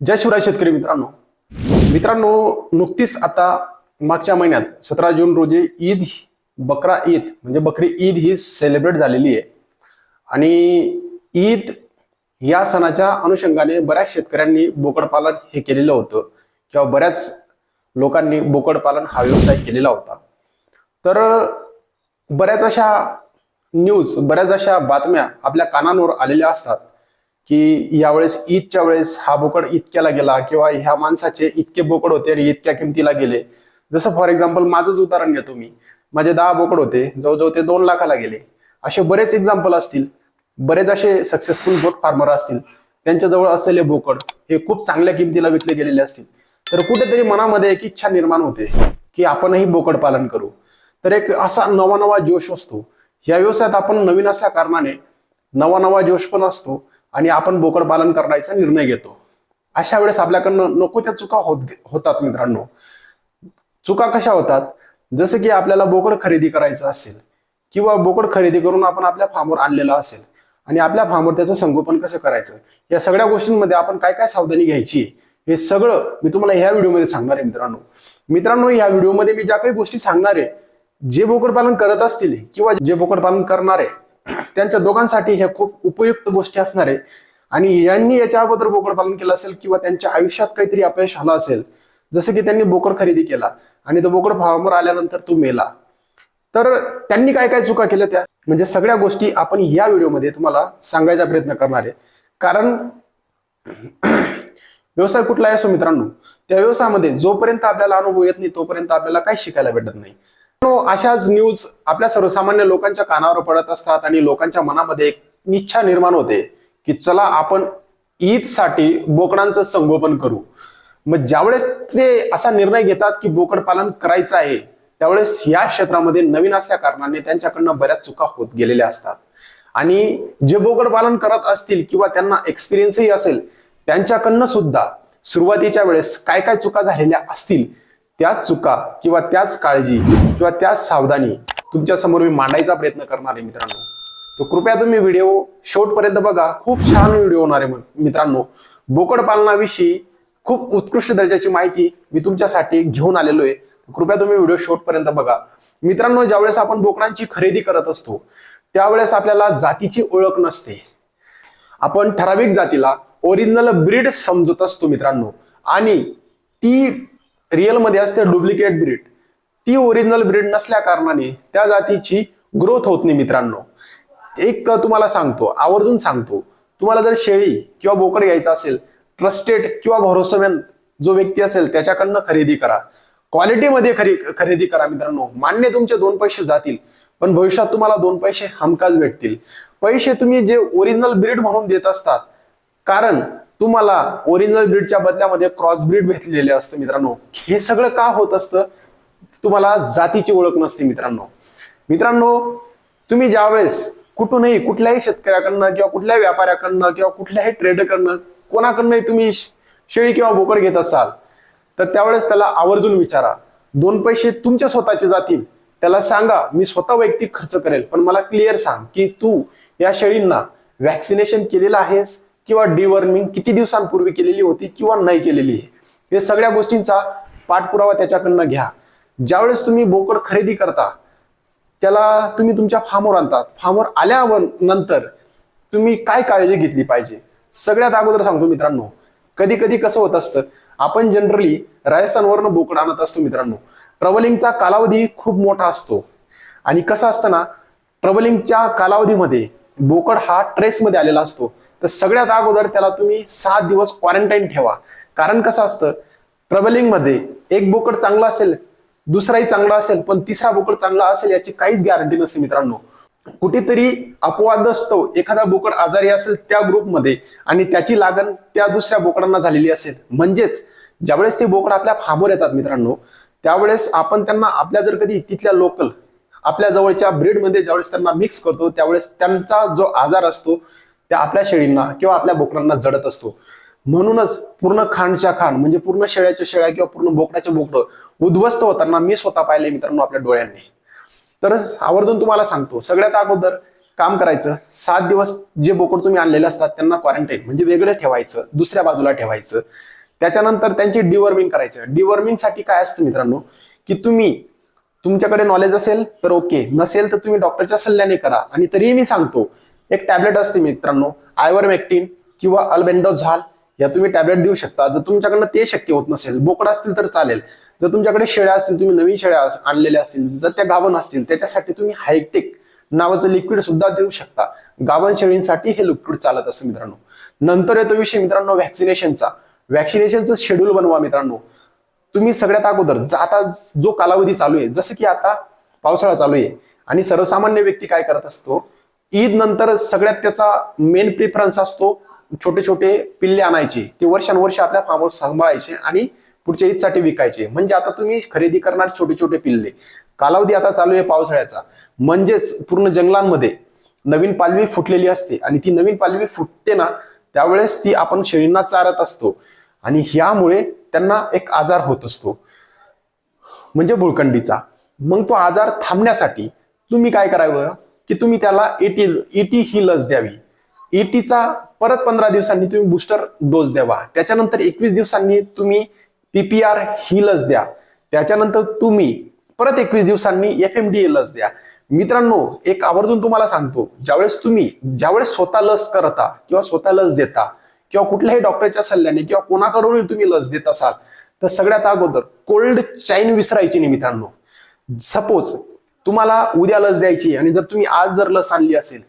जय शिवराय शेतकरी मित्रांनो. मित्रांनो नुकतीच आता मागच्या महिन्यात सतरा जून रोजी ईद बकरा ईद म्हणजे बकरी ईद ही सेलिब्रेट झालेली आहे. आणि ईद या सणाच्या अनुषंगाने बऱ्याच शेतकऱ्यांनी बोकडपालन हे केलेलं होतं किंवा बऱ्याच लोकांनी बोकडपालन हा व्यवसाय केलेला होता. तर बऱ्याच अशा न्यूज बऱ्याच अशा बातम्या आपल्या कानांवर आलेल्या असतात. की यावेळेस ईदच्या वेळेस हा बोकड इतक्याला गेला किंवा ह्या माणसाचे इतके बोकड होते आणि इतक्या किमतीला गेले. जसं फॉर एक्झाम्पल माझंच उदाहरण घेतो मी. माझे दहा बोकड होते जवळजवळ ते दोन लाखाला गेले. असे बरेच एक्झाम्पल असतील. बरेच असे सक्सेसफुल बोट फार्मर असतील. त्यांच्याजवळ असलेले बोकड हे खूप चांगल्या किमतीला विकले गेलेले असतील. तर कुठेतरी मनामध्ये एक इच्छा निर्माण होते की आपणही बोकड पालन करू. तर एक असा नवा नवा जोश असतो. या व्यवसायात आपण नवीन असल्या कारणाने नवा नवा जोश पण असतो. आणि आपण बोकड पालन करण्याचा निर्णय घेतो. अशा वेळेस आपल्याकडनं नको त्या चुका होत होतात मित्रांनो. चुका कशा होतात? जसं की आपल्याला बोकड खरेदी करायचं असेल किंवा बोकड खरेदी करून आपण आपल्या फार्मवर आणलेला असेल आणि आपल्या फार्मवर त्याचं संगोपन कसं करायचं? या सगळ्या गोष्टींमध्ये आपण काय काय सावधानी घ्यायची? हे सगळं मी तुम्हाला ह्या व्हिडिओमध्ये सांगणार आहे मित्रांनो. मित्रांनो या व्हिडिओमध्ये मी ज्या काही गोष्टी सांगणार आहे जे बोकड पालन करत असतील किंवा जे बोकड पालन करणार आहे त्यांच्या दोघांसाठी ह्या खूप उपयुक्त गोष्टी असणार आहे. आणि यांनी याच्या अगोदर बोकड पालन केलं असेल किंवा त्यांच्या आयुष्यात काहीतरी अपयश आलं असेल जसं की त्यांनी बोकड खरेदी केला आणि तो बोकड फार्मवर आल्यानंतर तो मेला. तर त्यांनी काय काय चुका केल्या त्या? म्हणजे सगळ्या गोष्टी आपण या व्हिडिओमध्ये तुम्हाला सांगायचा प्रयत्न करणार आहे. कारण व्यवसाय कुठलाही असो मित्रांनो? त्या व्यवसायामध्ये जोपर्यंत आपल्याला अनुभव येत नाही तोपर्यंत आपल्याला काही शिकायला भेटत नाही. अशाच न्यूज आपल्या सर्वसामान्य लोकांच्या कानावर पडत असतात आणि लोकांच्या मनामध्ये एक इच्छा निर्माण होते की चला आपण ईदसाठी बोकडांचं संगोपन करू. मग ज्यावेळेस ते असा निर्णय घेतात की बोकड पालन करायचं आहे त्यावेळेस या क्षेत्रामध्ये नवीन असल्या कारणाने त्यांच्याकडनं बऱ्याच चुका होत गेलेल्या असतात. आणि जे बोकड पालन करत असतील किंवा त्यांना एक्सपिरियन्सही असेल त्यांच्याकडनं सुद्धा सुरुवातीच्या वेळेस काय काय चुका झालेल्या असतील त्याच चुका किंवा त्याच काळजी किंवा त्याच सावधानी तुमच्यासमोर मी मांडायचा प्रयत्न करणार आहे मित्रांनो. तर कृपया तुम्ही व्हिडिओ शेवटपर्यंत बघा. खूप छान व्हिडिओ होणार आहे मित्रांनो. बोकड पालनाविषयी खूप उत्कृष्ट दर्जाची माहिती मी तुमच्यासाठी घेऊन आलेलो आहे. कृपया तुम्ही व्हिडिओ शेवटपर्यंत बघा. मित्रांनो ज्यावेळेस आपण बोकडांची खरेदी करत असतो त्यावेळेस आपल्याला जातीची ओळख नसते. आपण ठराविक जातीला ओरिजिनल ब्रीड समजत असतो मित्रांनो. आणि ती रिअलमध्ये असते डुप्लिकेट ब्रीड ती ओरिजिनल ब्रीड नसल्या कारणाने त्या जातीची ग्रोथ होत नाही मित्रांनो. एक तुम्हाला सांगतो आवर्जून सांगतो. तुम्हाला जर शेळी किंवा बोकड घ्यायचा असेल ट्रस्टेड किंवा भरोसेमंद जो व्यक्ती असेल त्याच्याकडनं खरेदी करा. क्वालिटीमध्ये खरी खरेदी करा मित्रांनो. मान्य तुमचे दोन पैसे जातील पण भविष्यात तुम्हाला दोन पैसे हमखास भेटतील. पैसे तुम्ही जे ओरिजिनल ब्रीड म्हणून देत असतात कारण तुम्हाला ओरिजिनल ब्रीडच्या बदल्यामध्ये क्रॉस ब्रीड भेटलेले असतं मित्रांनो. हे सगळं का होत असतं? तुम्हाला जातीची ओळख नसते मित्रांनो. मित्रांनो तुम्ही ज्यावेळेस कुठूनही कुठल्याही शेतकऱ्याकडनं किंवा कुठल्याही व्यापाऱ्याकडनं किंवा कुठल्याही ट्रेडरकडनं कोणाकडनंही तुम्ही शेळी किंवा बोकड घेत असाल तर त्यावेळेस त्याला आवर्जून विचारा. दोन पैसे तुमच्या स्वतःचे जातील. त्याला सांगा मी स्वतः वैयक्तिक खर्च करेल पण मला क्लिअर सांग की तू या शेळींना वॅक्सिनेशन केलेलं आहेस किंवा डिवर्मिंग किती दिवसांपूर्वी केलेली होती किंवा नाही केलेली आहे. हे सगळ्या गोष्टींचा पाठपुरावा त्याच्याकडनं घ्या. ज्यावेळेस तुम्ही बोकड खरेदी करता त्याला तुम्ही तुमच्या फार्मवर आणतात. फार्मवर आल्यावर नंतर तुम्ही काय काळजी घेतली पाहिजे? सगळ्यात अगोदर सांगतो मित्रांनो कधी कधी कसं होत असतं आपण जनरली राजस्थानवरनं बोकड आणत असतो मित्रांनो. ट्रव्हलिंगचा कालावधी खूप मोठा असतो. आणि कसं असतं ना ट्रव्हलिंगच्या कालावधीमध्ये बोकड हा ट्रेसमध्ये आलेला असतो. तर सगळ्यात अगोदर त्याला तुम्ही सात दिवस क्वारंटाईन ठेवा. कारण कसं असतं ट्रॅव्हलिंगमध्ये एक बोकड चांगला असेल दुसराही चांगला असेल पण तिसरा बोकड चांगला असेल याची काहीच गॅरंटी नसते मित्रांनो. कुठेतरी अपवाद असतो एखादा बोकड आजारी असेल त्या ग्रुपमध्ये आणि त्याची लागण त्या दुसऱ्या बोकडांना झालेली असेल. म्हणजेच ज्यावेळेस ते बोकड आपल्या फाबोर येतात मित्रांनो त्यावेळेस आपण त्यांना आपल्या जर कधी तिथल्या लोकल आपल्या जवळच्या ब्रीडमध्ये ज्यावेळेस त्यांना मिक्स करतो त्यावेळेस त्यांचा जो आजार असतो त्या आपल्या शेळींना किंवा आपल्या बोकडांना जडत असतो. म्हणूनच पूर्ण खांडच्या खांड म्हणजे पूर्ण शेळ्याच्या शेळ्या किंवा पूर्ण बोकडाच्या बोकडं उद्ध्वस्त होताना मी स्वतः पाहिले मित्रांनो आपल्या डोळ्यांनी. तर आवर्जून तुम्हाला सांगतो सगळ्यात अगोदर काम करायचं सात दिवस जे बोकड तुम्ही आणलेले असतात त्यांना क्वारंटाईन म्हणजे वेगळं ठेवायचं दुसऱ्या बाजूला ठेवायचं. त्याच्यानंतर त्यांची डिवर्मिंग करायचं. डिवर्मिंगसाठी काय असतं मित्रांनो की तुम्ही तुमच्याकडे नॉलेज असेल तर ओके नसेल तर तुम्ही डॉक्टरच्या सल्ल्याने करा. आणि तरीही मी सांगतो एक टॅबलेट असते मित्रांनो आयवरमेक्टिन किंवा अल्बेंडोझाल या तुम्ही टॅबलेट देऊ शकता. जर तुमच्याकडनं ते शक्य होत नसेल बोकडा असतील तर चालेल. जर तुमच्याकडे शेळ्या असतील तुम्ही नवीन शेळ्या आणलेल्या असतील जर त्या गाभण असतील त्याच्यासाठी तुम्ही हायटेक नावाचं लिक्विड सुद्धा देऊ शकता. गावन शेळींसाठी हे लिक्विड चालत असतं मित्रांनो. नंतर येतो विषय मित्रांनो व्हॅक्सिनेशनचा व्हॅक्सिनेशनचं शेड्यूल बनवा मित्रांनो. तुम्ही सगळ्यात अगोदर आता जो कालावधी चालू आहे जसं की आता पावसाळा चालू आहे. आणि सर्वसामान्य व्यक्ती काय करत असतो ईद नंतर सगळ्यात त्याचा मेन प्रिफरन्स असतो छोटे छोटे पिल्ले आणायचे. ते वर्षानुवर्ष आपल्या फार्मवर सांभाळायचे आणि पुढच्या ईदसाठी विकायचे. म्हणजे आता तुम्ही खरेदी करणार छोटे छोटे पिल्ले. कालावधी आता चालू आहे पावसाळ्याचा. म्हणजेच पूर्ण जंगलांमध्ये नवीन पालवी फुटलेली असते आणि ती नवीन पालवी फुटते ना त्यावेळेस ती आपण शेळींना चारत असतो. आणि ह्यामुळे त्यांना एक आजार होत असतो. म्हणजे भुळकंडीचा मग तो आजार थांबण्यासाठी तुम्ही काय करावं? की तुम्ही त्याला एटी एटी ही लस द्यावी. एटीचा परत पंधरा दिवसांनी तुम्ही बुस्टर डोस द्यावा. त्याच्यानंतर एकवीस दिवसांनी तुम्ही पीपीआर ही लस द्या. त्याच्यानंतर तुम्ही परत एकवीस दिवसांनी एफ एम डी ए लस द्या. मित्रांनो एक आवर्जून तुम्हाला सांगतो. ज्यावेळेस तुम्ही ज्यावेळेस स्वतः लस करता किंवा स्वतः लस देता किंवा कुठल्याही डॉक्टरच्या सल्ल्याने किंवा कोणाकडूनही तुम्ही लस देत असाल तर सगळ्यात अगोदर कोल्ड चाईन विसरायची नाही मित्रांनो. सपोज तुम्हाला उद्या लस द्यायची आणि जर तुम्ही आज जर लस आणली असेल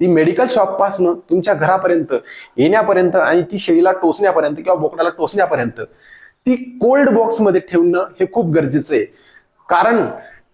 ती मेडिकल शॉप पासनं तुमच्या घरापर्यंत येण्यापर्यंत आणि ती शेळीला टोचण्यापर्यंत किंवा बोकडाला टोचण्यापर्यंत ती कोल्ड बॉक्समध्ये ठेवणं हे खूप गरजेचं आहे. कारण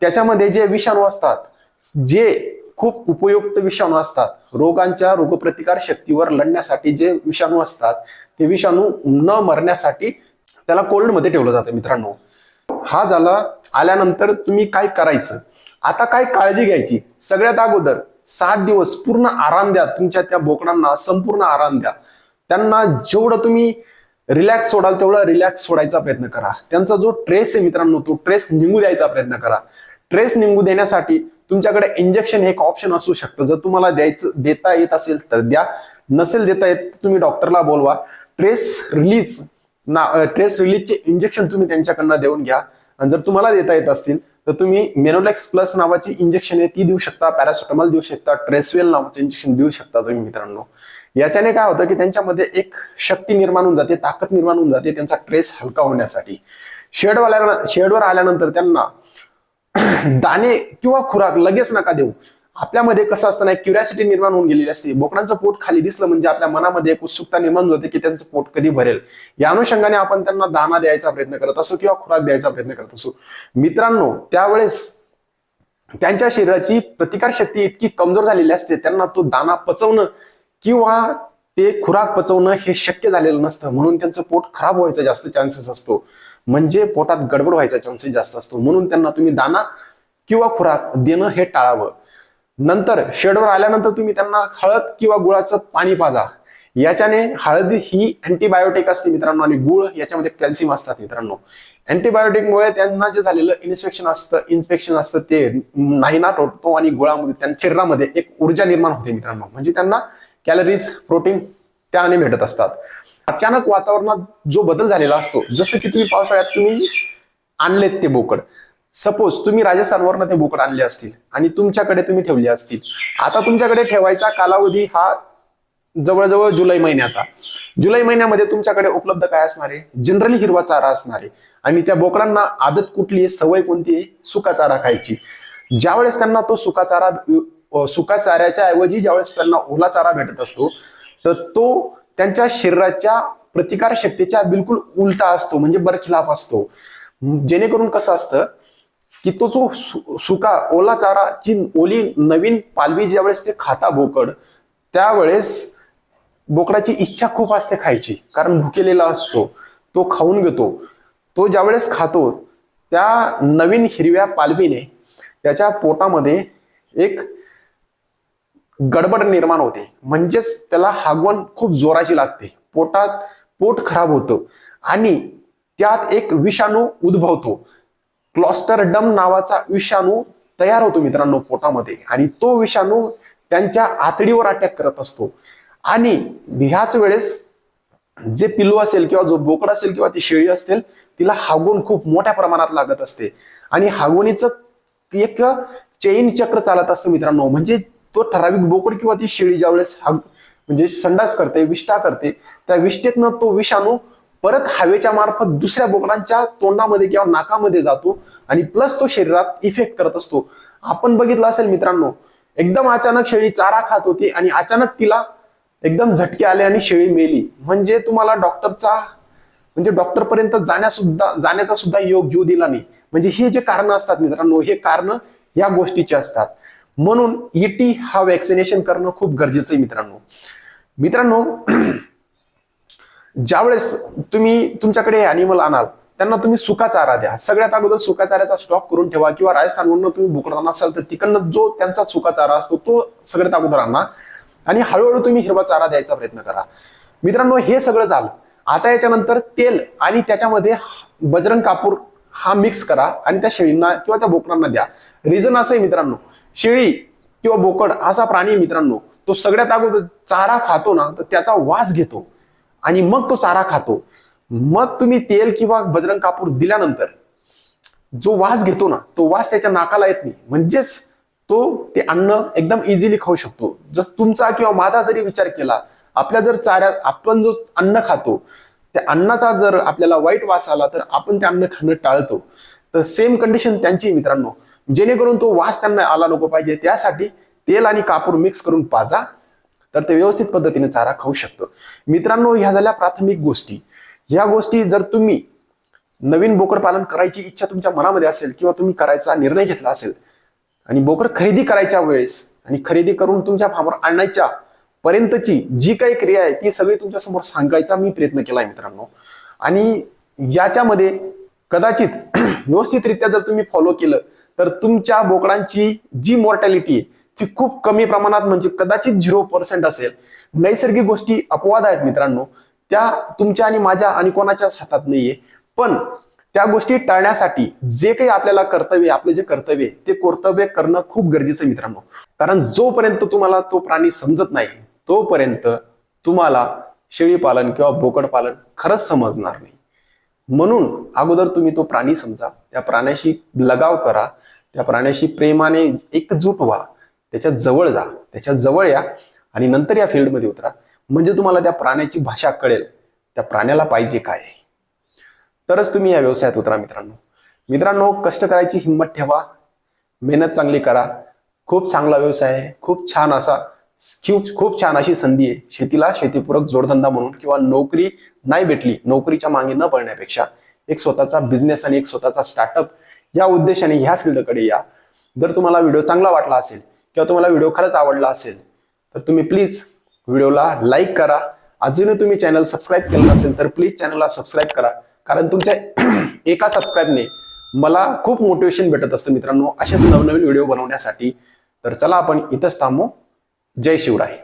त्याच्यामध्ये जे विषाणू असतात जे खूप उपयुक्त विषाणू असतात रोगांच्या रोगप्रतिकार शक्तीवर लढण्यासाठी जे विषाणू असतात ते विषाणू न मरण्यासाठी त्याला कोल्डमध्ये ठेवलं जातं मित्रांनो. हा झाला. आल्यानंतर तुम्ही काय करायचं? आता काय काळजी घ्यायची? सगळ्यात अगोदर सात दिवस पूर्ण आराम द्या. तुमच्या त्या बोकडांना संपूर्ण आराम द्या. त्यांना जेवढं तुम्ही रिलॅक्स सोडाल तेवढं रिलॅक्स सोडायचा प्रयत्न करा. त्यांचा जो ट्रेस आहे मित्रांनो तो ट्रेस निघू द्यायचा प्रयत्न करा. ट्रेस निघू देण्यासाठी तुमच्याकडे इंजेक्शन हे एक ऑप्शन असू शकतं. जर तुम्हाला द्यायचं देता येत असेल तर द्या. नसेल देता येत तुम्ही डॉक्टरला बोलवा. ट्रेस रिलीज ना ट्रेस रिलीजचे इंजेक्शन तुम्ही त्यांच्याकडनं देऊन घ्या. आणि जर तुम्हाला देता येत असतील तर तुम्ही मेनोलेक्स प्लस नावाची इंजेक्शन आहे ती देऊ शकता पॅरासिटामॉल देऊ शकता ट्रेसवेल नावाचं इंजेक्शन देऊ शकता तुम्ही मित्रांनो. याच्याने काय होतं की त्यांच्यामध्ये एक शक्ती निर्माण होऊन जाते ताकद निर्माण होऊन जाते त्यांचा ट्रेस हलका होण्यासाठी. शेडवाल्या शेडवर आल्यानंतर त्यांना दाणे किंवा खुराक लगेच नका देऊ. आपल्यामध्ये कसं असतं ना क्युरियासिटी निर्माण होऊन गेलेली असते. बोकडांचं पोट खाली दिसलं म्हणजे आपल्या मनामध्ये एक उत्सुकता निर्माण होते की त्यांचं पोट कधी भरेल. या अनुषंगाने आपण त्यांना दाना द्यायचा प्रयत्न करत असो किंवा खुराक द्यायचा प्रयत्न करत असो. मित्रांनो त्यावेळेस त्यांच्या शरीराची प्रतिकार शक्ती इतकी कमजोर झालेली असते त्यांना तो दाना पचवणं किंवा ते खुराक पचवणं हे शक्य झालेलं नसतं. म्हणून त्यांचं पोट खराब व्हायचा जास्त चान्सेस असतो. म्हणजे पोटात गडबड व्हायचा चान्सेस जास्त असतो. म्हणून त्यांना तुम्ही दाना किंवा खुराक देणं हे टाळावं. नंतर शेडवर आल्यानंतर तुम्ही त्यांना हळद किंवा गुळाचं पाणी पाजा. याच्याने हळदी ही अँटीबायोटिक असते मित्रांनो आणि गुळ याच्यामध्ये कॅल्शियम असतात मित्रांनो. अँटीबायोटिकमुळे त्यांना जे झालेलं इन्स्पेक्शन असतं इन्फेक्शन असतं ते नाहीनाट टोटतो आणि गुळामध्ये त्यांच्या शरीरामध्ये एक ऊर्जा निर्माण होते मित्रांनो. म्हणजे त्यांना कॅलरीज प्रोटीन त्याने भेटत असतात. अचानक वातावरणात जो बदल झालेला असतो जसं की तुम्ही पावसाळ्यात तुम्ही आणलेत ते बोकड. सपोज तुम्ही राजस्थानवरनं ते बोकड आणले असतील आणि तुमच्याकडे तुम्ही ठेवले असतील. आता तुमच्याकडे ठेवायचा कालावधी हा जवळजवळ जुलै महिन्याचा. जुलै महिन्यामध्ये तुमच्याकडे उपलब्ध काय असणार आहे? जनरली हिरवा चारा असणार आहे. आणि त्या बोकडांना आदत कुठली आहे? सवय कोणती आहे? सुका चारा खायची. ज्यावेळेस त्यांना तो सुका चारा सुका चाऱ्याच्या ऐवजी ज्यावेळेस त्यांना ओला चारा भेटत असतो तर तो त्यांच्या शरीराच्या प्रतिकार शक्तीच्या बिलकुल उलटा असतो म्हणजे बरखिलाफ असतो. जेणेकरून कसं असतं? की तो जो सु- सुका ओला चारा जी ओली नवीन पालवी ज्यावेळेस ते खाता बोकड त्यावेळेस बोकडाची इच्छा खूप असते खायची कारण भुकेलेला असतो तो खाऊन घेतो. तो ज्यावेळेस खातो त्या नवीन हिरव्या पालवीने त्याच्या पोटामध्ये एक गडबड निर्माण होते. म्हणजेच त्याला हागवण खूप जोराची लागते. पोटात पोट खराब होतं आणि त्यात एक विषाणू उद्भवतो. क्लॉस्टरडम नावाचा विषाणू तयार होतो मित्रांनो पोटामध्ये. आणि तो विषाणू त्यांच्या आतडीवर अटॅक करत असतो. आणि ह्याच वेळेस जे पिल्लू असेल किंवा जो बोकड असेल किंवा ती शेळी असेल तिला हागून खूप मोठ्या प्रमाणात लागत असते. आणि हागवणीचं एक चेन चक्र चालत असतं मित्रांनो. म्हणजे तो ठराविक बोकड किंवा ती शेळी ज्यावेळेस हाग म्हणजे संडास करते विष्ठा करते त्या विष्ठेतनं तो विषाणू परत हवेच्या मार्फत दुसऱ्या बोकडांच्या तोंडामध्ये किंवा नाकामध्ये जातो आणि प्लस तो शरीरात इफेक्ट करत असतो. आपण बघितलं असेल मित्रांनो एकदम अचानक शेळी चारा खात होती आणि अचानक तिला एकदम झटके आले आणि शेळी मेली. म्हणजे तुम्हाला डॉक्टरचा म्हणजे डॉक्टर पर्यंत जाण्यासुद्धा जाण्याचा सुद्धा योग घेऊ दिला नाही. म्हणजे हे जे कारण असतात मित्रांनो हे कारण या गोष्टीचे असतात. म्हणून ईटी हा वॅक्सिनेशन करणं खूप गरजेचं आहे मित्रांनो. मित्रांनो ज्यावेळेस तुम्ही तुमच्याकडे अॅनिमल आणाल त्यांना तुम्ही सुका चारा द्या. सगळ्यात अगोदर सुका चाऱ्याचा स्टॉक करून ठेवा किंवा राजस्थानवरून तुम्ही बोकडा असाल तर तिकडनं जो त्यांचा सुका चारा असतो तो सगळ्यात अगोदर आणा. आणि हळूहळू तुम्ही हिरवा चारा द्यायचा प्रयत्न करा. मित्रांनो हे सगळं झालं. आता याच्यानंतर तेल आणि त्याच्यामध्ये बजरंग कापूर हा मिक्स करा आणि त्या शेळींना किंवा त्या बोकडांना द्या. रिझन असं आहे मित्रांनो. शेळी किंवा बोकड असा प्राणी मित्रांनो तो सगळ्यात अगोदर चारा खातो ना तर त्याचा वास घेतो. आणि मग तो चारा खातो. मग तुम्ही तेल किंवा बजरंग कापूर दिल्यानंतर जो वास घेतो ना तो वास त्याच्या नाकाला येत नाही. म्हणजेच तो ते अन्न एकदम इझिली खाऊ शकतो. जर तुमचा किंवा माझा जरी विचार केला आपल्या जर चाऱ्यात आपण जो अन्न खातो त्या अन्नाचा जर आपल्याला वाईट वास आला तर आपण ते अन्न खाणं टाळतो. तर सेम कंडिशन त्यांची मित्रांनो. जेणेकरून तो वास त्यांना आला नको पाहिजे. त्यासाठी तेल आणि कापूर मिक्स करून पाजा. तर ते व्यवस्थित पद्धतीने चारा खाऊ शकतो. मित्रांनो ह्या झाल्या प्राथमिक गोष्टी. ह्या गोष्टी जर तुम्ही नवीन बोकड पालन करायची इच्छा तुमच्या मनामध्ये असेल किंवा तुम्ही करायचा निर्णय घेतला असेल आणि बोकड खरेदी करायच्या वेळेस आणि खरेदी करून तुमच्या फार्मवर आणण्याच्या पर्यंतची जी काही क्रिया आहे ती सगळी तुमच्यासमोर सांगायचा मी प्रयत्न केलाय मित्रांनो. आणि याच्यामध्ये कदाचित व्यवस्थितरित्या जर तुम्ही फॉलो केलं तर तुमच्या बोकडांची जी मॉर्टॅलिटी आहे ती खूप कमी प्रमाणात म्हणजे कदाचित झिरो पर्सेंट असेल. नैसर्गिक गोष्टी अपवाद आहेत मित्रांनो. त्या तुमच्या आणि माझ्या आणि कोणाच्याच हातात नाहीये. पण त्या गोष्टी टाळण्यासाठी जे काही आपल्याला कर्तव्य आपले जे कर्तव्य ते कर्तव्य करणं खूप गरजेचं आहे मित्रांनो. कारण जोपर्यंत तुम्हाला तो प्राणी समजत नाही तोपर्यंत तुम्हाला शेळी पालन किंवा बोकड पालन खरंच समजणार नाही. म्हणून अगोदर तुम्ही तो प्राणी समजा. त्या प्राण्याशी लगाव करा. त्या प्राण्याशी प्रेमाने एकजूट व्हा. त्याच्याजवळ जा त्याच्याजवळ या आणि नंतर या फील्डमध्ये उतरा. म्हणजे तुम्हाला त्या प्राण्याची भाषा कळेल त्या प्राण्याला पाहिजे काय तरच तुम्ही या व्यवसायात उतरा मित्रांनो. मित्रांनो कष्ट करायची हिंमत ठेवा मेहनत चांगली करा. खूप चांगला व्यवसाय आहे खूप छान असा खूप खूप छान अशी संधी आहे. शेतीला शेतीपूरक जोडधंदा म्हणून किंवा नोकरी नाही भेटली नोकरीच्या मागे न पडण्यापेक्षा एक स्वतःचा बिझनेस आणि एक स्वतःचा स्टार्टअप या उद्देशाने ह्या फील्डकडे या. जर तुम्हाला व्हिडिओ चांगला वाटला असेल किंवा तुम्हाला व्हिडिओ खरंच आवडला असेल तर तुम्ही प्लीज व्हिडिओला लाईक करा. अजूनही तुम्ही चॅनल सबस्क्राईब केलं नसेल तर प्लीज चॅनलला सबस्क्राईब करा. कारण तुमच्या एका सबस्क्राईबने मला खूप मोटिवेशन भेटत असतं मित्रांनो असेच नवनवीन व्हिडिओ बनवण्यासाठी. तर चला आपण इथंच थांबू. जय शिवराय.